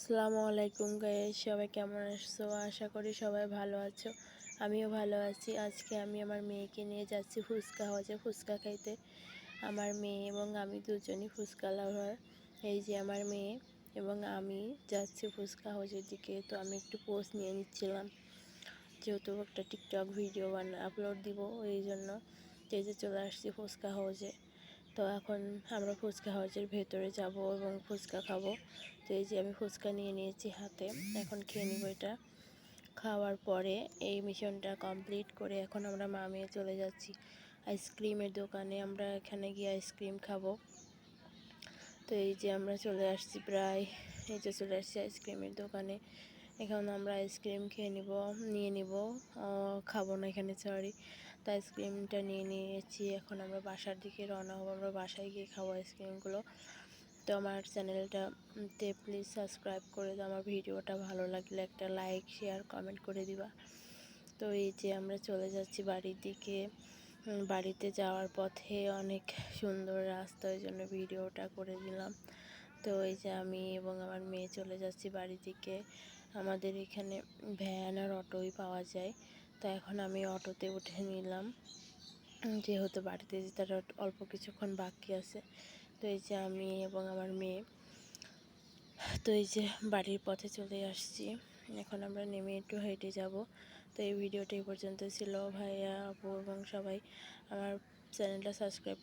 আসসালামু আলাইকুম গাইস সবাই কেমন আছো? আশা করি সবাই ভালো আছো। আমিও ভালো আছি। আজকে আমি আমার মেয়েকে নিয়ে যাচ্ছি ফুচকা হাওয়াজে ফুচকা খাইতে। আমার মেয়ে এবং আমি দুজনই ফুচকা লাভার এই যে আমার মেয়ে এবং আমি যাচ্ছি ফুচকা হাউজের দিকে, তো আমি একটু পোস্ট নিয়ে নিচ্ছিলাম। যেহেতু একটা টিকটক ভিডিও বানা আপলোড দিব, এই জন্য। যে চলে আসছি ফুচকা হাউজে তো এখন আমরা ফুচকা হাউজের ভেতরে যাব এবং ফুচকা খাব। তো এই যে আমি ফুচকা নিয়ে নিয়েছি হাতে, এখন খেয়ে নিব এটা। খাওয়ার পরে এই মিশনটা কমপ্লিট করে এখন আমরা মামিয়ে চলে যাচ্ছি আইসক্রিমের দোকানে। আমরা এখানে গিয়ে আইসক্রিম খাব। তো এই যে আমরা চলে আসছি প্রায়, এই যে চলে আসছি আইসক্রিমের দোকানে। এখন আমরা আইসক্রিম খেয়ে নিব, নিয়ে নিব। খাব না এখানে সরি তো আইসক্রিমটা নিয়ে নিয়েছি। এখন আমরা বাসার দিকে রওনা হব। আমরা বাসায় গিয়ে খাব আইসক্রিমগুলো তো আমার চ্যানেলটাতে প্লিজ সাবস্ক্রাইব করে দাও। আমার ভিডিওটা ভালো লাগলে একটা লাইক শেয়ার কমেন্ট করে দিবা। তো এই যে আমরা চলে যাচ্ছি বাড়ির দিকে। বাড়িতে যাওয়ার পথে অনেক সুন্দর রাস্তা। ওই জন্য ভিডিওটা করে দিলাম। তো এই যে আমি এবং আমার মেয়ে চলে যাচ্ছি বাড়ি থেকে। আমাদের এখানে ভ্যান আর অটোই পাওয়া যায়। তো এখন আমি অটোতে উঠে নিলাম। যেহেতু বাড়িতে যেতে অল্প কিছুক্ষণ বাকি আছে। তো এই যে আমি এবং আমার মেয়ে, তো এই যে বাড়ির পথে চলে আসছি। এখন আমরা নেমে একটু হেঁটে যাব। তো এই ভিডিওটি পর্যন্ত ছিল। ভাইয়া, আপু এবং সবাই, আমার চ্যানেলটা সাবস্ক্রাইব